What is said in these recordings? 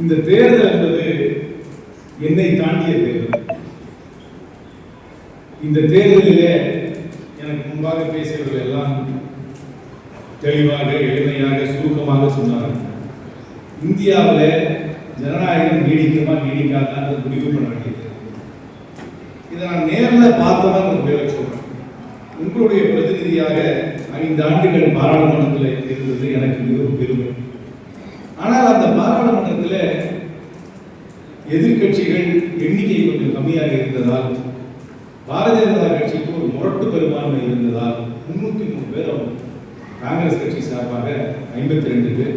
இந்த தேர்தல் என்பது என்னை தாண்டிய தேர்தல். இந்த தேர்தலிலே எனக்கு முன்பாக பேசியவர்கள் எல்லாம் தெளிவாக எளிமையாக சுருக்கமாக சொன்னார்கள். இந்தியாவில் ஜனநாயகம் நீடிக்குமா நீடிக்காதான் முடிவு பண்ண வேண்டியது இதை நான் நேரில் பார்த்தவன் ஒரு சொல்றேன் உங்களுடைய பிரதிநிதியாக ஐந்து ஆண்டுகள் பாராளுமன்றத்தில் இருந்தது எனக்கு மிகவும் பெருமை. ஆனால் அந்த பாராளுமன்றத்தில் எதிர்க்கட்சிகள் எண்ணிக்கை கொஞ்சம் கம்மியாக இருந்ததால் பாரதிய ஜனதா கட்சிக்கு ஒரு முரட்டு பெரும்பான்மை இருந்ததால் முன்னூற்றி மூணு பேரும் காங்கிரஸ் கட்சி சார்பாக ஐம்பத்தி ரெண்டு பேர்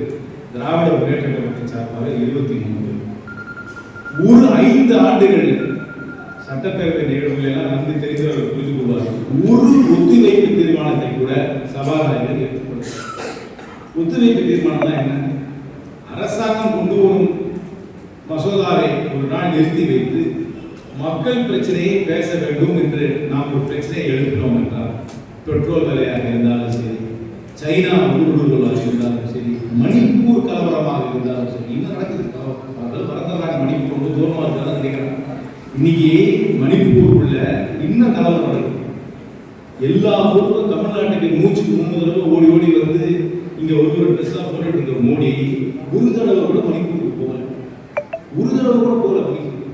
திராவிட முன்னேற்ற கழகத்தின் சார்பாக இருபத்தி மூணு பேர். ஒரு ஐந்து ஆண்டுகள் சட்டப்பேரவை நிகழ்வுகள் எல்லாம் நன்கு தெரிந்தவர்கள் புரிந்து கொள்வார்கள் ஒரு ஒத்திவைப்பு தீர்மானத்தை கூட சபாநாயகர் ஏற்றுக்கொள்வார். ஒத்திவைப்பு தீர்மானம்னா என்ன? அரசாங்கம் கொண்டு வரும் மசோதாவை ஒரு நாள் நிறுத்தி வைத்து மக்கள் பிரச்சனையை பேச வேண்டும் என்று நாம் ஒரு பிரச்சனையை எழுப்பினோம் என்றால் பெட்ரோல் விலையாக இருந்தாலும் சரி சைனா ஊடுருவலாக இருந்தாலும் சரி மணிப்பூர் கலவரமாக இருந்தாலும் சரி இன்னும் நடக்குது? கலவரம் அவர்கள் மறந்துடுறாங்க மணிப்பூர் ரொம்ப தூரமாக இருக்கிறதா நினைக்கிறாங்க இன்னைக்கு மணிப்பூர் உள்ள இன்னும் கலவரம் நடக்குது எல்லா ஊருக்கும் தமிழ்நாட்டுக்கு மூச்சுக்கு மூணு தடவை ஓடி ஓடி வந்து இங்க ஒரு ஒரு ட்ரெஸ்ஸாக போட்டுட்டு இருந்த மோடி ஒரு தடவை கூட மணிப்பூருக்கு போகல. ஒரு தடவை கூட போகல மணிப்பூர்.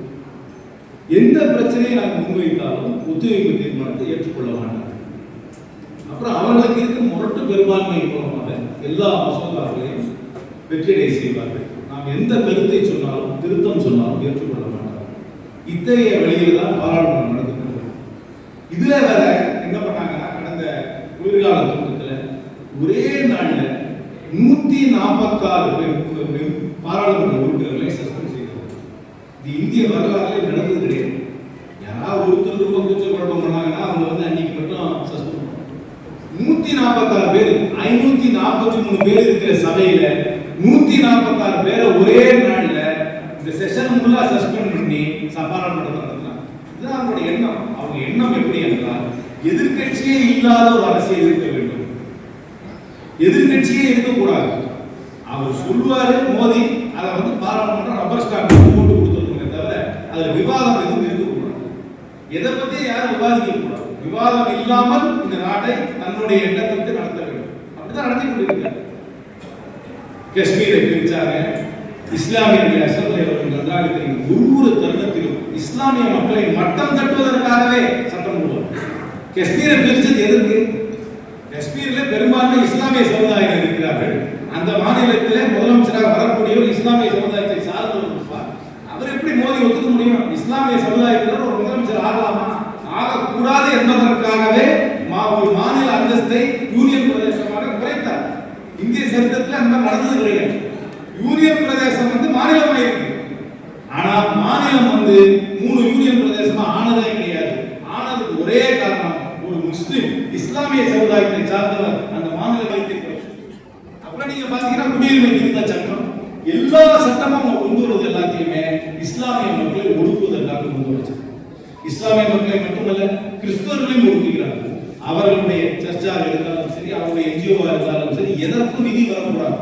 எந்த பிரச்சனையை நாங்கள் முன்வைத்தாலும் ஒத்துழைப்பு தீர்மானத்தை ஏற்றுக்கொள்ள மாட்டாங்க அப்புறம் அவர்களுக்கு இருக்க முரட்டு பெரும்பான்மை மூலமாக எல்லா மசோதாக்களையும் வெற்றிடை செய்வார்கள். நாம் எந்த கருத்தை சொன்னாலும் திருத்தம் சொன்னாலும் ஏற்றுக்கொள்ள இத்தகைய வழியில தான் பாராளுமன்றம் நடந்துட்டு இதுல வேற என்ன பண்ணாங்கன்னா கடந்த குளிர்கால கூட்டத்துல ஒரே நாள்ல நூத்தி நாற்பத்தாறு பேர் பாராளுமன்ற உறுப்பினர்களை சஸ்பெண்ட் செய்தார் இது இந்திய வரலாறுல நடந்தது கிடையாது. யாராவது ஒருத்தர் ரொம்ப கூச்ச குழப்பம் பண்ணாங்கன்னா அவங்க வந்து அன்னைக்கு மட்டும் சஸ்பெண்ட் நூத்தி நாற்பத்தாறு பேர் ஐநூத்தி நாற்பத்தி மூணு பேர் இருக்கிற சபையில நூத்தி நாற்பத்தாறு பேரை ஒரே நாள் இந்த செஷன் ஃபுல்லாக சஸ்பெண்ட் பண்ணி சபாராளுமன்றத்தை நடத்துறதுலாம் இதுதான் அவங்களுடைய எண்ணம். அவங்க எண்ணம் எப்படி என்றால் எதிர்க்கட்சியே இல்லாத ஒரு அரசியல் இருக்க வேண்டும். எதிர்க்கட்சியே இருக்கக்கூடாது. அவர் சொல்வாரு மோதி அதை வந்து பாராளுமன்றம் ரப்பர் ஸ்டாம்பு போட்டு கொடுத்துருக்கோமே தவிர அதில் விவாதம் எதுவும் இருக்கக்கூடாது. எதை பத்தி யாரும் விவாதிக்க கூடாது விவாதம் இல்லாமல் இந்த நாட்டை தன்னுடைய எண்ணத்திற்கு நடத்த வேண்டும். அப்படிதான் நடத்தி கொண்டிருக்கிறார். காஷ்மீரை பிரிச்சாங்க. இஸ்லாமியர்களுடைய அசம்பிளி அவர்கள் நன்றாக தெரியும் ஒவ்வொரு தருணத்திலும் இஸ்லாமிய மக்களை மட்டம் தட்டுவதற்காகவே சட்டம் போடுவார் காஷ்மீரை பிரிச்சது எதற்கு? காஷ்மீரில் பெரும்பான்மை இஸ்லாமிய சமுதாயம் இருக்கிறார்கள். அந்த மாநிலத்தில் முதலமைச்சராக வரக்கூடிய ஒரு இஸ்லாமிய சமுதாயத்தை சார்ந்தவர் இருப்பார் அவர் எப்படி மோதி ஒத்துக்க முடியும்? இஸ்லாமிய சமுதாயத்தினர் ஒரு முதலமைச்சர் ஆகலாமா? ஆகக்கூடாது என்பதற்காகவே மா- ஒரு மாநில அந்தஸ்தை யூனியன் பிரதேசமாக குறைத்தார். இந்திய சரித்திரத்தில் அந்த நடந்தது கிடையாது. யூனியன் பிரதேசம் வந்து மாநிலமாக இருக்கு ஆனா மாநிலம் வந்து மூணு யூனியன் பிரதேசமா ஆனதே கிடையாது ஆனதுக்கு ஒரே காரணம் ஒரு முஸ்லிம் இஸ்லாமிய சமுதாயத்தை சார்ந்தவர் அந்த மாநில வைத்திருக்கிறார் அப்புறம் நீங்க பாத்தீங்கன்னா குடியுரிமை திருத்த சட்டம் எல்லா சட்டமும் அவங்க கொண்டு வருவது எல்லாத்தையுமே இஸ்லாமிய மக்களை ஒடுக்குவதற்காக கொண்டு வச்சு இஸ்லாமிய மக்களை மட்டுமல்ல கிறிஸ்தவர்களையும் ஒடுக்குகிறார்கள் அவர்களுடைய சர்ச்சாக இருந்தாலும் சரி அவருடைய என்ஜிஓவா இருந்தாலும் சரி எதற்கும் நிதி வரக்கூடாது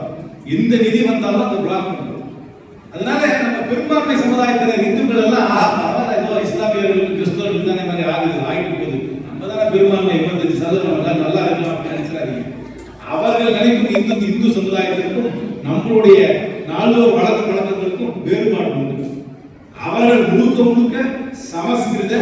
எந்த நிதி வந்தாலும் அதை பிளாக் பண்ணுறோம் அதனால நம்ம பெரும்பான்மை சமுதாயத்தினர் இந்துக்கள் எல்லாம் ஆ, பரவாயில்ல, ஏதோ இஸ்லாமியர்கள் கிறிஸ்தவர்கள் தானே மாதிரி ஆகுது ஆகிட்டு போகுது நம்ம தானே பெரும்பான்மை எண்பத்தஞ்சு சதவீதம் நம்ம எல்லாம் நல்லா இருக்கலாம் அப்படின்னு நினைச்சிடாதீங்க அவர்கள் நினைக்கும் இந்து இந்து சமுதாயத்திற்கும் நம்மளுடைய நால்வர் வழக்கு வழக்கங்களுக்கும் வேறுபாடு உண்டு அவர்கள் முழுக்க முழுக்க சமஸ்கிருத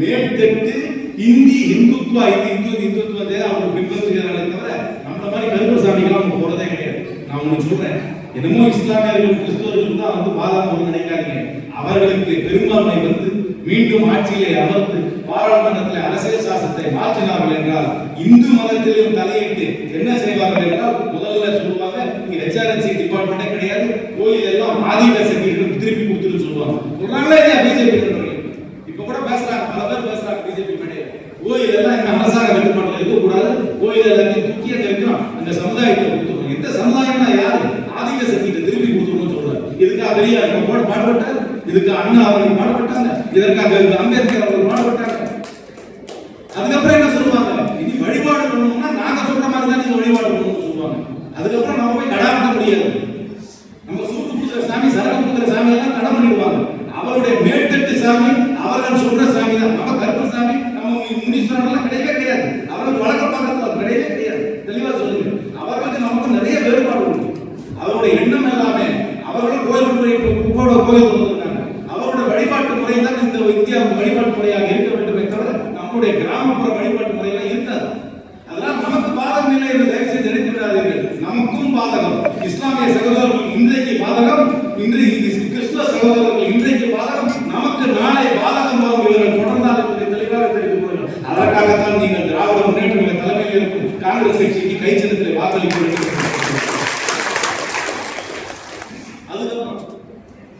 மேற்தட்டு ஹிந்தி இந்துத்துவா இது இந்து இந்துத்துவத்தை அவங்க பின்பற்றுகிறார்களே தவிர நம்மள மாதிரி கருப்பசாமிகளாம் அவங்க போறதே கிடையாது நான் ஒண்ணு சொல்றேன் என்னமோ இஸ்லாமியர்கள் கிறிஸ்தவர்கள் தான் வந்து பாதாம் போது நினைக்காதீங்க அவர்களுக்கு பெரும்பான்மை வந்து மீண்டும் ஆட்சியிலே அமர்ந்து பாராளுமன்றத்தில் அரசியல் சாசனத்தை மாற்றினார்கள் என்றால் இந்து மதத்திலும் தலையிட்டு என்ன செய்வார்கள் என்றால் முதல்ல சொல்லுவாங்க இங்க ஹெச்ஆர்என்சி டிபார்ட்மெண்ட்டே கிடையாது கோயில் எல்லாம் ஆதிவாசி திருப்பி கொடுத்துட்டு சொல்லுவாங்க. சொல்றாங்களே இல்லையா பிஜேபி இப்ப கூட பேசுறாங்க பல பேர் பேசுறாங்க பிஜேபி மேடையில. கோயில் எல்லாம் இந்த அரசாங்க கட்டுப்பாடு இருக்க கூடாது கோயில் எல்லாத்தையும் தூக்கி அந்த இருக்கிறோம் அந்த சமுதாயத்தை கொடுத்துருவோம் எந்த சமுதாயம்னா யாரு? ஆதிவாசி கிட்ட திருப்பி கொடுத்துருவோம்னு சொல்றாரு. இதுக்காக பெரியார் நம்ம பாடுபட்டார்? இதுக்கு அண்ணா அவர்கள் பாடுபட்டாங்க? இதற்காக அம்பேத்கர் அவர்கள் பாடுபட்டாங்க அதுக்கப்புறம் என்ன சொல்லுவாங்க இனி வழிபாடு பண்ணணும்னா நாங்க சொல்ற மாதிரி தான் நீங்க வழிபாடு பண்ணணும்னு சொல்லுவாங்க அதுக்கப்புறம் அதுக்கப்புறம் நம்ம போய் கடா பண்ண முடியாது நம்ம சூட்டு கொடுக்குற சாமி சரகம் கொடுக்குற சாமி எல்லாம் கடை பண்ணிடுவாங்க அவருடைய மேற்கட்டு சாமி அவர்கள் சொல்ற சாமி தான் நம்ம கருப்பு சாமி நம்ம முனீஸ்வரன் கிடையவே கிடையாது அவர்கள் வழக்க பார்க்கறது கிடையவே கிடையாது தெளிவா சொல்லுங்க அவர்களுக்கு நமக்கு நிறைய வேறுபாடு உண்டு அவருடைய எண்ணம் எல்லாமே அவர்களும் கோயில் முறை உப்போட கோயில் வந்திருக்காங்க அவருடைய வழிபாட்டு முறை தான் இந்த இந்தியாவுக்கு வழிபாட்டு முறையாக இருக்க வேண்டுமே தவிர நம்முடைய கிராமப்புற வழிபாட்டு முறையெல்லாம் இருக்காது அதெல்லாம் நமக்கு பாதகம் இல்லை என்று தயவு செய்து நினைத்து விடாதீர்கள் நமக்கும் பாதகம் இஸ்லாமிய சகோதரர்கள் இன்றைக்கு பாதகம் இன்றைக்கு கிறிஸ்துவ சகோதரர்கள் இன்றைக்கு பாதகம் நமக்கு நாளை பாதகம் வரும் இவர்கள் தொடர்ந்தால் என்பதை தெளிவாக தெரிந்து கொள்ளுங்கள். அதற்காகத்தான் நீங்கள் திராவிட முன்னேற்ற தலைமையில் இருக்கும் காங்கிரஸ் கட்சிக்கு கை சின்னத்திலே வாக்களிக்கிறீர்கள் அதுக்கப்புறம்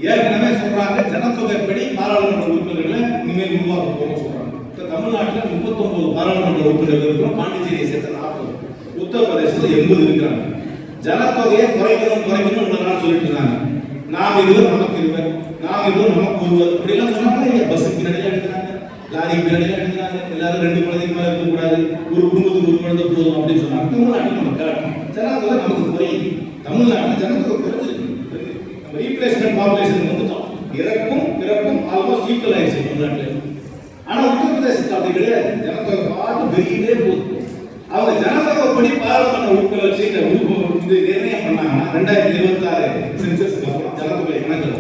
ஏற்கனவே சொல்றாங்க ஜனத்தொகைப்படி பாராளுமன்ற உறுப்பினர்களை இனிமேல் உருவாக்க போகிறோம் சொல்றாங்க. இப்போ தமிழ்நாட்டில் முப்பத்தொன்பது பாராளுமன்ற உறுப்பினர்கள் இருக்கிறோம் பாண்டிச்சேரியை சேர்த்து நாற்பது உத்தரப்பிரதேசத்தில் எண்பது இருக்கிறாங்க. ஜனத்தொகையை குறைக்கணும் குறைக்கணும் இவ்வளவு சொல்லிட்டு இருந்தாங்க நாம் இருவர் நமக்கு இருவர் நாம் இருவர் நமக்கு ஒருவர் அப்படிலாம் சொன்னாங்க இல்லையா பஸ் பின்னாடி எடுக்கிறாங்க. லாரி பின்னாடி எடுக்கிறாங்க. எல்லாரும் ரெண்டு குழந்தைக்கு மேல இருக்கக்கூடாது ஒரு குடும்பத்துக்கு ஒரு குழந்தை போதும் அப்படின்னு சொன்னாங்க தமிழ்நாட்டில் நம்ம கரெக்ட் ஜனத்தொகை நமக்கு குறையுது தமிழ்நாட்டில் ஜனத்தொகை குறைஞ்சிருக்கு. நம்ம ரீப்ளேஸ்மெண்ட் பாப்புலேஷன் வந்துட்டோம். இறக்கும் பிறக்கும் ஆல்மோஸ்ட் ஈக்குவல் ஆயிடுச்சு தமிழ்நாட்டில். ஆனால் உத்தரப்பிரதேசத்தில் அப்படி கிடையாது. ஜனத்தொகை பாட்டு பெருகிட்டே போகுது. அவங்க ஜனத்தொகை படி பாராளுமன்ற உறுப்பினர் சீட்டை வந்து ரெண்டாயிரத்தி இருபத்தி ஆறு சென்சஸ்க்கு அப்புறம் ஜனத்தொகை கணக்கு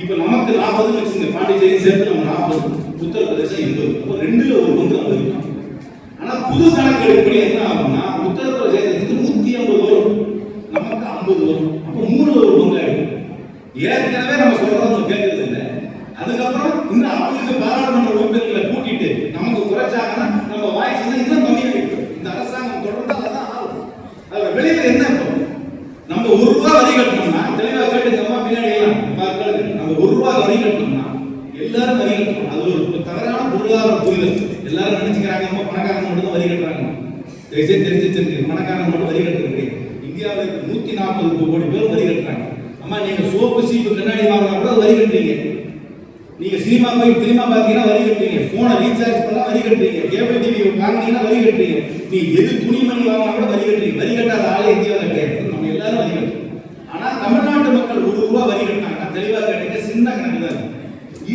இப்போ நமக்கு நாற்பது வச்சுங்க பாண்டிச்சேரி சேர்த்து நம்ம நாற்பது உத்தரப்பிரதேசம் எண்பது. அப்போ ரெண்டுல ஒரு பங்கு நம்ம ஆனால் புது கணக்கு எப்படி என்ன ஆகும்னா உத்தரப்பிரதேசத்துக்கு நூற்றி ஐம்பது வரும். நமக்கு ஐம்பது வரும். அப்போ மூணு ஒரு பங்கு ஆகிடும் ஏற்கனவே நம்ம சொல்றத அவங்க கேட்கறது இல்லை அதுக்கப்புறம் இன்னும் அவங்களுக்கு பாராளுமன்ற உறுப்பினர்களை கூட்டிட்டு நமக்கு குறைச்சாங்கன்னா நம்ம வாய்ஸ் வந்து இன்னும் கம்மியாகிடும் இந்த அரசாங்கம் தொடர்ந்து அதான் ஆகும் அதுல வெளியில என்ன இப்போ நம்ம ஒரு ரூபா வரி கட்டணும்னா தெளிவா கேட்டுக்கம்மா பின்னாடி எல்லாம் பார்க்கிறது நம்ம ஒரு ரூபா வரி கட்டணும்னா எல்லாரும் வரி கட்டணும் அது ஒரு தவறான பொருளாதார புரிதல் எல்லாரும் நினைச்சுக்கிறாங்க நம்ம பணக்காரங்க மட்டும் தான் வரி கட்டுறாங்க. தயவுசெய்து தெரிஞ்சு தெரிஞ்சு பணக்காரங்க மட்டும் வரி கட்டுறது இந்தியாவில் நூத்தி நாற்பது கோடி பேர் வரி கட்டுறாங்க. அம்மா நீங்க சோப்பு சீப்பு கண்ணாடி வாங்கினா கூட வரி கட்டுறீங்க. நீங்க சினிமா போய் சினிமா பார்த்தீங்கன்னா வரி கட்டுறீங்க. போனை ரீசார்ஜ் பண்ணா வரி கட்டுறீங்க. கேபிள் டிவி வாங்கினீங்கன்னா வரி கட்டுறீங்க. நீ எது துணிமணி வாங்கினா கூட வரி கட்டுறீங்க. வரி கட்டாத ஆளே இந்தியாவில் கிடையாது நம்ம எல்லாரும் வரி கட்டுறோம். ஆனா தமிழ்நாட்டு மக்கள் ஒரு ரூபா வரி கட்டினாங்க தெளிவாக கேட்டீங்க சின்ன கணக்கு தான்.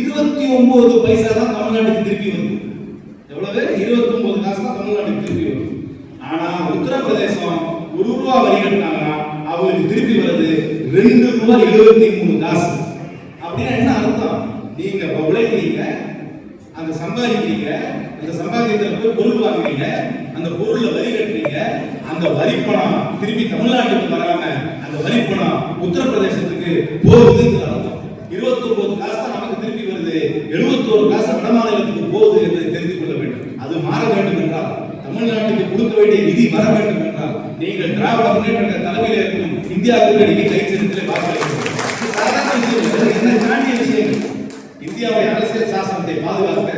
இருபத்தி ஒன்பது பைசா தான் தமிழ்நாட்டுக்கு திருப்பி வரும் ஒன்பது திருப்பி ஆனா உத்தரப்பிரதேசம் ஒரு ரூபா வரி கட்டினாங்கன்னா அவங்களுக்கு திருப்பி வர்றது ரெண்டு ரூபாய் எழுபத்தி மூணு காசு. அப்படின்னா என்ன அர்த்தம்? நீங்க இப்ப உழைக்கிறீங்க அந்த சம்பாதிக்கிறீங்க அந்த சம்பாதிக்கிறதுல போய் பொருள் வாங்குறீங்க அந்த பொருள்ல வரி கட்டுறீங்க அந்த வரி பணம் திருப்பி தமிழ்நாட்டுக்கு வராம அந்த வரி பணம் உத்தரப்பிரதேசத்துக்கு போகுதுன்னு அர்த்தம் இருபத்தி ஒன்பது காசு தான் நமக்கு திருப்பி வருது எழுபத்தோரு காசு வட மாநிலத்துக்கு போகுது என்று தெரிந்து கொள்ள வேண்டும் அது மாற வேண்டும் என்றால் தமிழ்நாட்டுக்கு கொடுக்க வேண்டிய நிதி வர வேண்டும் என்றால் நீங்கள் திராவிட முன்னேற்ற தலைமையில் இருக்கும் இந்தியாவுக்கு கை சின்னத்திலே பார்க்க வேண்டும். இது விஷயம் தாண்டிய விஷயங்கள் இந்தியாவுடைய அரசியல் சாசனத்தை பாதுகாக்க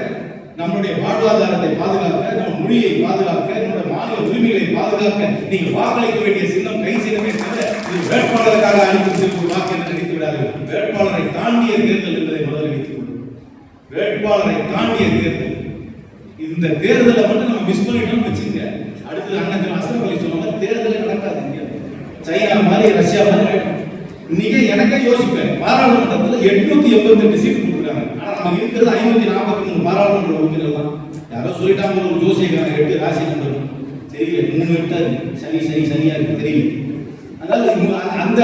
நம்முடைய வாழ்வாதாரத்தை பாதுகாக்க நம்ம மொழியை பாதுகாக்க நம்முடைய மாநில உரிமைகளை பாதுகாக்க நீங்க வாக்களிக்க வேண்டிய சின்னம் கை சின்னமே தவிர இது வேட்பாளருக்காக அனுப்பி செல்லும் வாக்கு என்று நினைத்து விடாதீர்கள். வேட்பாளரை தாண்டிய தேர்தல் என்பதை முதலில் வைத்துக் கொள்ளுங்கள். வேட்பாளரை தாண்டிய தேர்தல். இந்த தேர்தலை மட்டும் நம்ம மிஸ் பண்ணிட்டோம்னு வச்சுங்க அடுத்தது அண்ணன் அசரப் அலி சொன்னாங்க தேர்தலே நடக்காது இந்தியா சைனா மாதிரி ரஷ்யா மாதிரி இன்னைக்கு எனக்கே யோசிப்பேன். பாராளுமன்றத்தில் எட்நூத்தி எண்பத்தி எட்டு சீட் கொடுக்குறாங்க. ஆனா நம்ம இருக்கிறது ஐநூத்தி நாற்பத்தி மூணு பாராளுமன்ற உறுப்பினர் தான். யாரோ சொல்லிட்டாங்க ஒரு ஜோசியக்காரன் எட்டு ராசி நம்பர் தெரியல மூணு எட்டா இருக்கு சனி சனி சனியா இருக்கு தெரியல. அதனால அந்த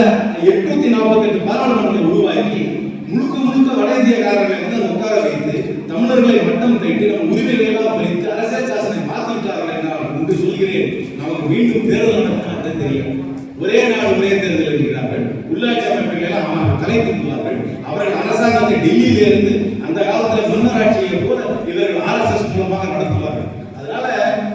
எட்நூத்தி நாற்பத்தி எட்டு பாராளுமன்றத்தை உருவாக்கி முழுக்க முழுக்க வட இந்தியக்காரர்களை வந்து உட்கார வைத்து தமிழர்களை மட்டம் தைத்து நம்ம உரிமைகளை எல்லாம் பறித்து அரசியல் சாசனை மாற்றிவிட்டார்கள் என்று சொல்கிறேன். நமக்கு மீண்டும் தேர்தல் நடக்கும் தெரியும் ஒரே நாள் ஒரே தேர்தல் என்கிறார்கள் உள்ளாட்சி அமைப்புகள் எல்லாம் அவர்கள் தலை தூக்குவார்கள் அவர்கள் அரசாங்கத்தை டெல்லியில இருந்து அந்த காலத்துல மன்னராட்சியை போல இவர்கள் ஆர்எஸ்எஸ் மூலமாக நடத்துவார்கள். அதனால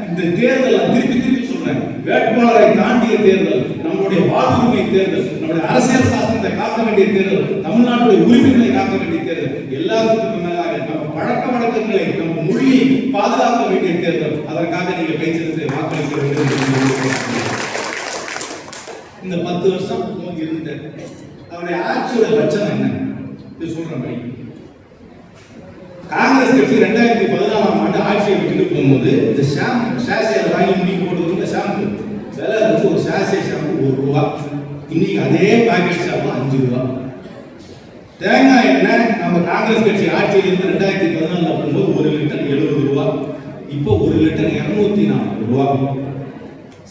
இந்த தேர்தல் திருப்பி திருப்பி சொல்றேன். வேட்பாளரை தாண்டிய தேர்தல் நம்முடைய வாழ்வுரிமை தேர்தல் நம்முடைய அரசியல் சாசனத்தை காக்க வேண்டிய தேர்தல் தமிழ்நாட்டுடைய உரிமைகளை காக்க வேண்டிய தேர்தல் எல்லாத்துக்கும் மேலாக நம்ம பழக்க வழக்கங்களை நம்ம மொழியை பாதுகாக்க வேண்டிய தேர்தல். அதற்காக நீங்க கைச்செலுத்தி வாக்களிக்க வேண்டும் பத்து வருஷம் மோடி இருந்த அவருடைய ஆட்சியோட லட்சணம் என்ன? இது சொல்றேன் மாதிரி காங்கிரஸ் கட்சி ரெண்டாயிரத்தி பதினாலாம் ஆண்டு ஆட்சியை விட்டுட்டு போகும்போது இந்த ஷாம்பு ஷாசியை வாங்கி முடி போடுறது இந்த ஷாம்பு. விலை வந்து ஒரு ஷாசிய ஷாம்பு ஒரு ரூபா. இன்னைக்கு அதே பாக்கெட் ஷாம்பு அஞ்சு ரூபா. தேங்காய் எண்ணெய் நம்ம காங்கிரஸ் கட்சி ஆட்சியில் இருந்து ரெண்டாயிரத்தி பதினாலில் போகும்போது ஒரு லிட்டர் எழுபது ரூபா. இப்போ ஒரு லிட்டர் இரநூத்தி நாற்பது ரூபா.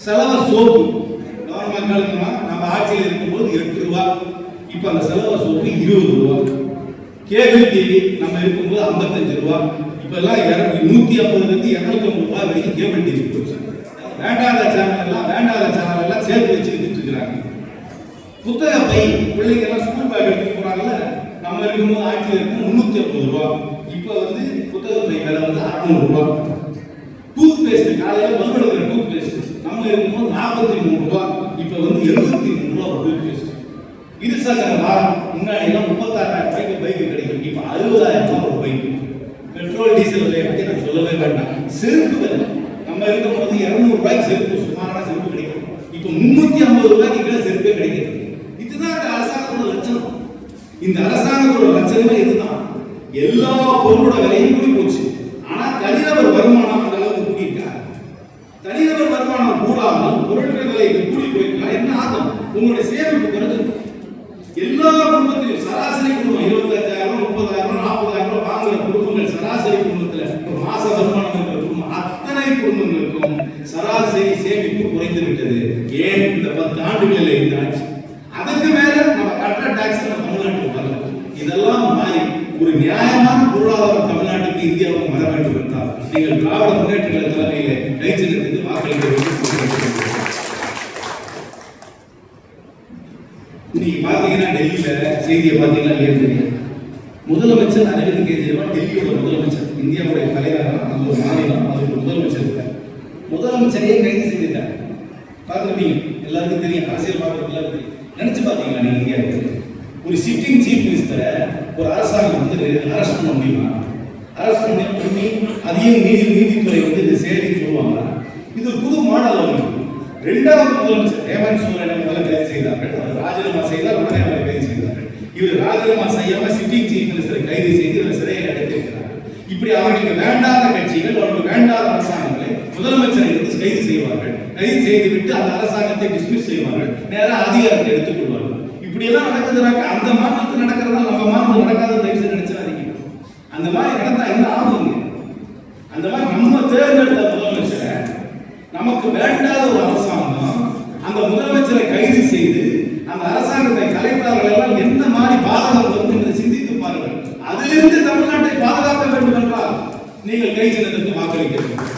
செலவு சோப்பு. ஆட்சியில் இருக்கும்போது எட்டு ரூபா. இப்போ அந்த செலவு சோப்பு இருபது ரூபா. கேபிள் டிவி நம்ம இருக்கும்போது ஐம்பத்தஞ்சு ரூபா. இப்பெல்லாம் இரநூத்தி நூற்றி ஐம்பதுலேருந்து இரநூத்தி ஐம்பது ரூபா வரைக்கும் கேபிள் டிவி போச்சு. வேண்டாத சேனல் எல்லாம் வேண்டாத சேனல் எல்லாம் சேர்த்து வச்சுக்கிட்டு இருக்கிறாங்க. புத்தக பை பிள்ளைங்க எல்லாம் ஸ்கூல் பேக் எடுத்து போகிறாங்கல்ல நம்ம இருக்கும்போது ஆட்சியில் இருக்கும் முந்நூற்றி ஐம்பது ரூபா. இப்போ வந்து புத்தக பை விலை வந்து அறுநூறு டூத் பேஸ்ட் காலையில் மறுபடியும் டூத் பேஸ்ட் நம்ம இருக்கும்போது நாற்பத்தி மூணு ரூபா இப்போ வந்து எழுபத்தி மூணு ரூபா ஒரு டூத் பேஸ்ட் வாரம் முன்னாடி எல்லாம் முப்பத்தாறாயிரம் ரூபாய்க்கு பைக்கு கிடைக்கும். இப்போ அறுபதாயிரம் ரூபாய் ஒரு பைக் பெட்ரோல் டீசல் விலையை பற்றி நான் சொல்லவே வேண்டாம். செருப்பு விலை. நம்ம இருக்கும்போது இரநூறுபாய்க்கு செருப்பு சுமாரான செருப்பு கிடைக்கும். இப்போ முன்னூத்தி ஐம்பது ரூபாய்க்கு கீழே செருப்பே கிடைக்கிறது இதுதான் இந்த அரசாங்கத்தோட லட்சணம். இந்த அரசாங்கத்தோட லட்சணமே இதுதான். எல்லா பொருளோட விலையும் கூடி போச்சு. ஆனா தனிநபர் வருமானம் அந்த அளவுக்கு கூடியிருக்கா தனிநபர் வருமானம் பொருள்கள் விலை கூடி போயிருக்கா என்ன ஆகும். உங்களுடைய சேமிப்பு குறைஞ்சு எல்லா குடும்பத்திலும் சராசரி குடும்பம் இருபத்தஞ்சாயிரம் முப்பதாயிரம் நாற்பதாயிரம் ரூபாய் வாங்குற குடும்பங்கள் சராசரி குடும்பம் ஒரு மாச வருமானம் இருக்கிற குடும்பம் அத்தனை குடும்பங்களுக்கும் சராசரி சேமிப்பு குறைந்து விட்டது ஏன் இந்த பத்து ஆண்டுகளில் இந்த ஆட்சி அதுக்கு மேல நம்ம கட்டுற டாக்ஸ் நம்ம தமிழ்நாட்டுக்கு வரல இதெல்லாம் மாறி ஒரு நியாயமான பொருளாதாரம் தமிழ்நாட்டுக்கு இந்தியாவுக்கு வர வேண்டும் என்றால் நீங்கள் திராவிட முன்னேற்ற கழக தலைமையில கைச்சினத்துக்கு வாக்களிக்க வேண்டும் நீங்க பாத்தீங்கன்னா டெல்லியில செய்தியை பாத்தீங்கன்னா இல்லையா தெரியும் முதலமைச்சர் அரவிந்த் கெஜ்ரிவால் டெல்லியோட முதலமைச்சர் இந்தியாவுடைய தலைநகரம் அந்த ஒரு மாநிலம் அதுக்கு முதலமைச்சர் இருக்கார். முதலமைச்சரையே கைது செய்திருக்காங்க பார்த்துருப்பீங்க எல்லாருக்கும் தெரியும் அரசியல் பார்க்கறது எல்லாருக்கும் தெரியும். நினைச்சு பாத்தீங்களா நீங்க இந்தியாவுக்கு? ஒரு சிட்டிங் சீஃப் மினிஸ்டரை ஒரு அரசாங்கம் வந்து அரெஸ்ட் பண்ண முடியுமா? அரெஸ்ட் பண்ணி பண்ணி அதையும் நீதி நீதித்துறை வந்து இது சேரின்னு சொல்லுவாங்க இது புது மாடல் அவங்களுக்கு ரெண்டாவது முதலமைச்சர் ஹேமந்த் சோரன் முதல்ல கைது செய்தார்கள். அவர் ராஜினாமா செய்தால் உடனே அவரை கைது செய்தார்கள். இவர் ராஜினாமா செய்யாம சிட்டிங் சீஃப் மினிஸ்டரை கைது செய்து இவர் சிறையில் அடைத்திருக்கிறார் இப்படி அவர்களுக்கு வேண்டாத கட்சிகள் அவர்களுக்கு வேண்டாத அரசாங்கங்களை முதலமைச்சரை வந்து கைது செய்வார்கள். கைது செய்து விட்டு அந்த அரசாங்கத்தை டிஸ்மிஸ் செய்வார்கள். நேராக அதிகாரத்தை எடுத்துக்கொள்வார்கள் இப்படி எல்லாம் நடக்குதுனாக்க அந்த மாநிலத்தில் நடக்கிறதா நம்ம மாநிலம் நடக்காத தயவுசெய்து நினைச்சாதீங்க அந்த மாதிரி நடந்தா என்ன ஆகுதுங்க? அந்த மாதிரி நம்ம தேர்ந்தெடுத்த முதலமைச்சரை நமக்கு வேண்டாத ஒரு அரசாங்கம் அந்த முதலமைச்சரை கைது செய்து அந்த அரசாங்கத்தை கலைத்தார்கள் எல்லாம் என்ன மாதிரி பாதகம் என்று சிந்தித்து பாருங்கள். அதிலிருந்து தமிழ்நாட்டை பாதுகாக்க வேண்டும் என்றால் நீங்கள் கை சின்னத்திற்கு வாக்களிக்க வேண்டும்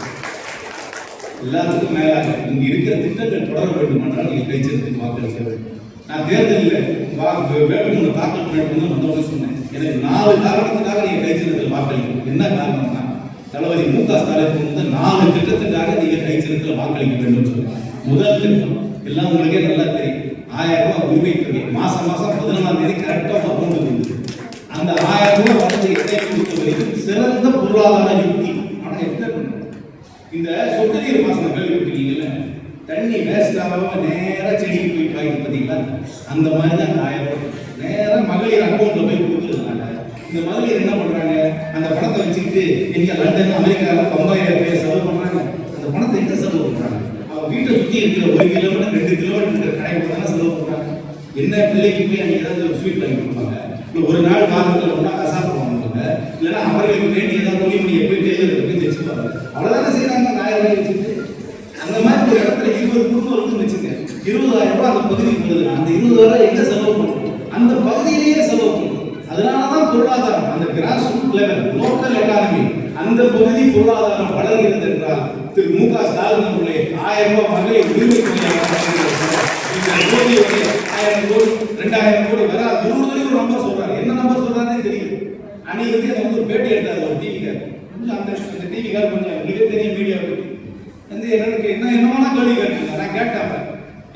எல்லாத்துக்கும் மேலாக இங்க இருக்கிற திட்டங்கள் தொடர வேண்டும் என்றால் நீங்கள் கை சின்னத்துக்கு வாக்களிக்க வேண்டும். நான் தேர்தலில் வா- வேட்புமனு தாக்கல் பண்ணிட்டு வந்தவங்க சொன்னேன். எனக்கு நாலு காரணத்துக்காக நீங்க கை சின்னத்தில் வாக்களிக்கணும் என்ன காரணம்னா தளபதி மு க ஸ்டாலின் வந்து நாலு திட்டத்துக்காக நீங்க கை சின்னத்தில் வாக்களிக்க வேண்டும் சொல்லுவாங்க முதல் திட்டம் எல்லாம் உங்களுக்கே நல்லா தெரியும். ஆயிரம் ரூபாய் உரிமை தொகை. மாசம் மாசம் பதினொன்றாம் தேதி கரெக்டாக அக்கௌண்ட் வந்து அந்த ஆயிரம் ரூபாய் வந்து கொடுத்த வரைக்கும் சிறந்த பொருளாதார யுக்தி. ஆனால் என்ன பண்ணுவோம் இந்த சொட்டு நீர் பாசனம் கேள்விப்பட்டிருக்கீங்கல்ல? தண்ணி வேஸ்ட் நேராக செடிக்கு போய் பாய்க்கு பார்த்தீங்களா? அந்த மாதிரி தான் அந்த ஆயிரம் நேராக மகளிர் அக்கௌண்ட்டில் போய் கொடுத்துருந்தாங்க. இந்த மகளிர் என்ன பண்ணுறாங்க அந்த பணத்தை வச்சுக்கிட்டு எங்கே லண்டன் அமெரிக்காவில் பம்பாயில போய் செலவு பண்ணுறாங்க அந்த பணத்தை என்ன செலவு பண்ணுறாங்க அவங்க வீட்டை சுற்றி இருக்கிற ஒரு கிலோமீட்டர் ரெண்டு கிலோமீட்டர் இருக்கிற கடைக்கு தானே செலவு பண்ணுறாங்க என்ன பிள்ளைக்கு போய் அங்கே ஏதாவது ஒரு ஸ்வீட் வாங்கி கொடுப்பாங்க? இல்லை ஒரு நாள் காலத்தில் ஒன்றா கசாப்பு வாங்குவாங்க. இல்லைன்னா அவர்களுக்கு வேண்டி ஏதாவது துணிமணியை எப்படி டெய்லர் போய் தைச்சுப்பாங்க. அவ்வளவுதானே செய்கிறாங்க அந்த வச்சுட்டு அந்த மாதிரி ஒரு இடத்துல இருபது குடும்பம் இருக்குன்னு வச்சுங்க இருபதாயிரம் ரூபாய் அந்த பகுதிக்கு வருதுன்னா எங்க செலவு பண்ணணும் அந்த பகுதியிலேயே செலவு பண்ணும். அதனாலதான் பொருளாதாரம் அந்த grass root level local economy அந்த பகுதி பொருளாதாரம் வளர்கிறது என்றால் திரு மு க ஸ்டாலின் அவர்களே ஆயிரம் ரூபாய் மகளிர் உரிமை தொகையாக கோடி ஆயிரம் கோடி ரெண்டாயிரம் கோடி வர நூறு வரைக்கும் ஒரு நம்பர் சொல்றாரு. என்ன நம்பர் சொல்றாருன்னு தெரியும் அன்னைக்கு வந்து எனக்கு ஒரு பேட்டி எடுத்தாரு ஒரு டிவிக்கார் கொஞ்சம் அந்த அந்த டிவிக்கார் கொஞ்சம் உங்களுக்கே தெரியும் மீடியா பத்தி. வந்து என்னன்னு என்ன என்னமான கேள்வி கேட்டாங்க? நான் கேட்டேன்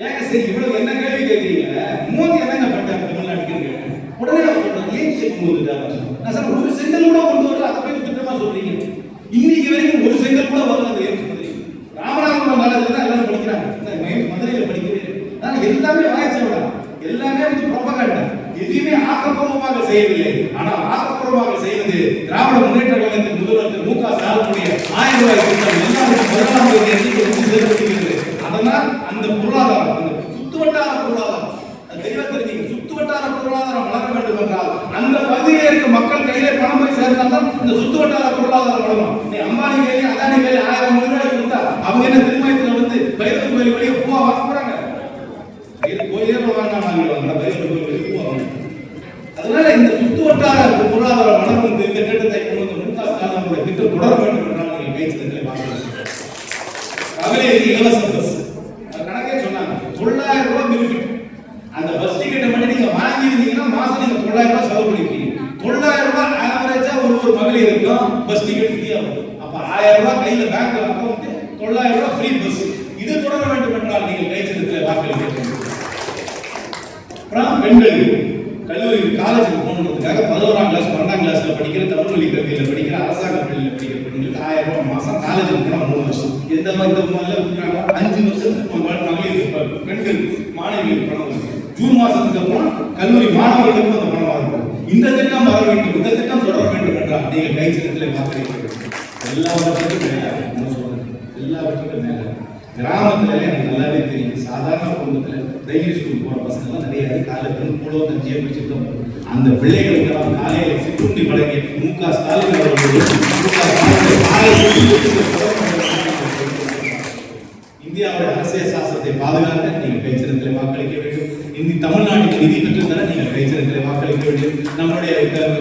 ஏங்க சரி இவ்வளவு என்ன கேள்வி கேட்குறீங்க? மோதி என்னங்க பண்ணிட்டாங்க தமிழ்நாட்டுக்கு உடனே அவர் ஏன் நான் சார் ஒரு செங்கல் கூட கொண்டு வரல அதை போய் திட்டமா சொல்றீங்க. இன்னைக்கு வரைக்கும் ஒரு செங்கல் கூட வரல அந்த ஏன் சொல்றீங்க ராமநாதபுரம் தான் எல்லாரும் படிக்கிறாங்க. மதுரையில படிக்கிறேன் நான் எல்லாமே வாய்ச்சவடா. எல்லாமே வந்து ப்ரொபகண்டா எதையுமே ஆக்கப்பூர்வமாக செய்யவில்லை. ஆனால் ஆக்கப்பூர்வமாக செய்வது திராவிட முன்னேற்ற கழகத்தின் முதல்வர் மு க ஸ்டாலினுடைய ஆயிரம் ரூபாய் திட்டம் எல்லாருக்கும் பதினாலாம் தேதி அன்னைக்கு வந்து சேர்க்கப்படுகிறது அதனால் அந்த பொருளாதாரம் அந்த சுத்துவட்டார பொருளாதாரம் என்றால் அந்த பகுதியில் இருக்க மக்கள் கையில பணம் போய் சேர்ந்தால் தான் இந்த சுத்து வட்டார பொருளாதாரம் நீ அம்பானி கையில அதானி கையில ஆயிரம் ரூபாய் கொடுத்தா அவங்க என்ன திருமயத்துல வந்து பயிர் கோயில் வெளியே பூவா வாங்க போறாங்க. பயிர் கோயிலே வாங்க வாங்கிடுவாங்க பயிர் கோயில் வெளியே பூவா அதனால இந்த சுத்து வட்டார பொருளாதார இந்த திட்டத்தை கொண்டு வந்து முக ஸ்டாலின் அவருடைய திட்டம் தொடர வேண்டும் என்றால் நீங்கள் பேச்சுகளை பார்க்கலாம் கவலைக்கு இலவச பஸ் கணக்கே சொன்னாங்க. தொள்ளாயிரம் ரூபாய் பெனிஃபிட் அந்த பஸ் டிக்கெட்டை மட்டும் நீங்க வாங்கியிருந்தீங்கன்னா மாசம் நீங்க தொள்ளாயிரம் ரூபாய் செலவு பண்ணிருக்கீங்க. இருக்கும் பஸ் டிக்கெட் ஃப்ரீயா வரும். அப்ப ஆயிரம் ரூபாய் கையில பேங்க்ல அக்கௌண்ட் தொள்ளாயிரம் ரூபாய் ஃப்ரீ பஸ் இது தொடர வேண்டும் என்றால் நீங்கள் கைச்சலத்தில் வாக்களிக்க அப்புறம் பெண்கள் கல்லூரி காலேஜுக்கு போகணுன்றதுக்காக பதினோராம் கிளாஸ் பன்னெண்டாம் கிளாஸ்ல படிக்கிற தமிழ் வழி கல்வியில படிக்கிற அரசாங்க பள்ளியில படிக்கிற பெண்களுக்கு ஆயிரம் ரூபாய் மாசம் காலேஜுக்கு போனா மூணு வருஷம். எந்த மாதிரி இந்த மாதிரில அஞ்சு வருஷத்துக்கு மகளிர் பெண்கள் மாணவிகளுக்கு பணம் ஜூன் மாசத்துக்கு அப்புறம் கல்லூரி மாணவர்களுக்கும் அந்த பணம் இந்த திட்டம் வர வேண்டும் இந்த திட்டம் தொடர வேண்டும் என்றால் நீங்கள் கை வாக்களிக்க வேண்டும். எல்லாவற்றுக்கும் மேலே சொல்றேன். எல்லாவற்றுக்கும் மேலே. கிராமத்துல எனக்கு நல்லாவே தெரியும். சாதாரண குடும்பத்துல டெய்லி ஸ்கூல் போற பசங்க எல்லாம் நிறைய பேர் காலைல பெரும் போலோ தஞ்சியை குடிச்சிட்டு அந்த பிள்ளைகளுக்கு எல்லாம் காலையில சிற்றுண்டி வழங்கி மு க ஸ்டாலின் அவர்கள் இந்தியாவோட அரசியல் சாஸ்திரத்தை பாதுகாக்க நீங்கள் கைச்சிரத்தில் வாக்களிக்க இந்தி தமிழ்நாட்டுக்கு நிதி பெற்று நீங்கள் கைச்சிரத்தில் வாக்களிக்க வேண்டும். நம்மளுடைய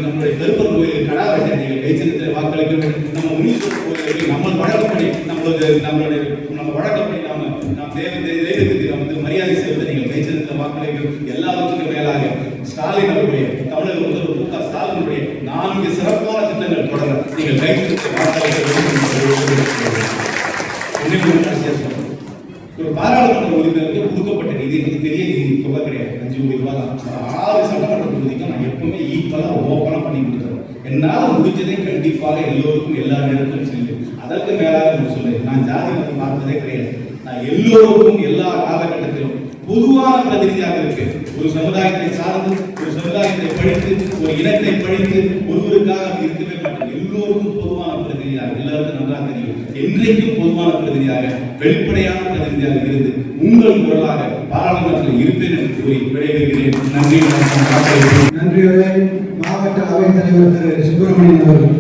நம்மளுடைய கருப்பர் கோயிலில் கடா வெட்ட நீங்கள் கைச்சிரத்தில் வாக்களிக்க வேண்டும். நம்ம முனீஸ்வரர் கோயிலில் நம்ம வழக்கப்படி நம்மளுக்கு நம்மளுடைய நம்ம வழக்கப்படி நாம நாம் தேவ தெய்வத்துக்கு நாம் வந்து மரியாதை செய்வதை நீங்கள் கைச்சிரத்தில் வாக்களிக்க எல்லாவற்றுக்கும் மேலாக ஸ்டாலின் அவருடைய தமிழக முதல்வர் மு க ஸ்டாலினுடைய நான்கு சிறப்பான திட்டங்கள் தொடர நீங்கள் கைச்சிரத்தில் வாக்களிக்க வேண்டும். ஒரு பாராளுமன்ற உறுப்பினர் கொடுக்கப்பட்ட நிதி வந்து பெரிய நிதி தொகை கிடையாது. அஞ்சு கோடி ரூபாய் தான். ஆறு சட்டமன்ற தொகுதிக்கும் நான் எப்பவுமே ஈக்குவலா ஓப்பனாக பண்ணி கொடுக்குறேன் என்னால் முடிஞ்சதே கண்டிப்பாக எல்லோருக்கும் எல்லா நேரத்திலும் செல்லும். அதற்கு மேலாக நான் சொல்லுவேன் நான் ஜாதி மதம் பார்த்ததே கிடையாது. நான் எல்லோருக்கும் எல்லா காலகட்டத்திலும் பொதுவான பிரதிநிதியாக இருக்கு ஒரு சமுதாயத்தை சார்ந்து ஒரு சமுதாயத்தை படித்து ஒரு இனத்தை படித்து ஒருவருக்காக இருக்கவே மாட்டோம் எல்லோருக்கும் பொதுவான பிரதிநிதியாக எல்லாருக்கும் நன்றாக தெரியும். என்றைக்கும் பொதுவான பிரதிநிதியாக வெளிப்படையான பிரதிநிதியாக இருந்து உங்கள் குரலாக பாராளுமன்றத்தில் இருப்பேன் என்று கூறி விடைபெறுகிறேன். நன்றி நன்றி மாவட்ட அவைத் தலைவர் திரு. சுப்பிரமணியன் அவர்கள்.